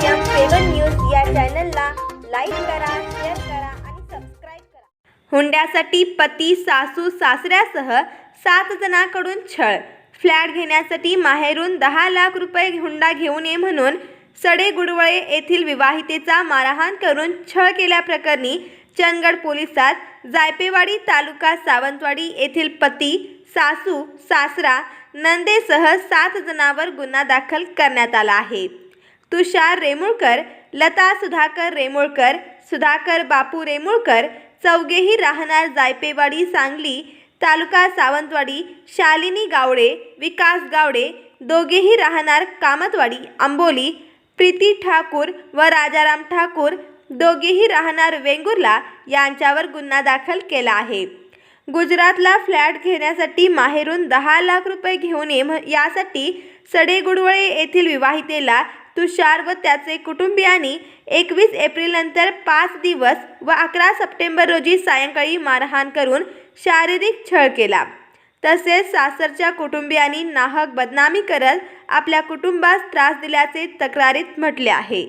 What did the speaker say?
चॅनलला लाईक करा शेअर करा आणि सबस्क्राईब करा. हुंड्यासाठी पती सासू सासऱ्यासह सात जणांकडून छळ. फ्लॅट घेण्यासाठी माहेरून दहा लाख रुपये हुंडा घेऊ नये म्हणून सडे गुडवळे येथील विवाहितेचा मारहाण करून छळ केल्याप्रकरणी चंदगड पोलिसात जायपेवाडी तालुका सावंतवाडी येथील पती सासू सासरा नंदेसह सात जणांवर गुन्हा दाखल करण्यात आला आहे. तुषार रेमुळकर लता सुधाकर रेमुळकर सुधाकर बापू रेमुळकर चौघेही राहणार जायपेवाडी सांगली तालुका सावंतवाडी शालिनी गावडे विकास गावडे दोघेही राहणार कामतवाडी आंबोली प्रीती ठाकूर व राजाराम ठाकूर दोघेही राहणार वेंगुर्ला यांच्यावर गुन्हा दाखल केला आहे. गुजरातला फ्लॅट घेण्यासाठी माहेरून दहा लाख रुपये घेऊन ये यासाठी सडेगुडवळे येथील विवाहितेला तुषार व त्याचे कुटुंबियांनी एकवीस एप्रिलनंतर पाच दिवस व अकरा सप्टेंबर रोजी सायंकाळी मारहाण करून शारीरिक छळ केला. तसेच सासरच्या कुटुंबियांनी नाहक बदनामी करत आपल्या कुटुंबास त्रास दिल्याचे तक्रारीत म्हटले आहे.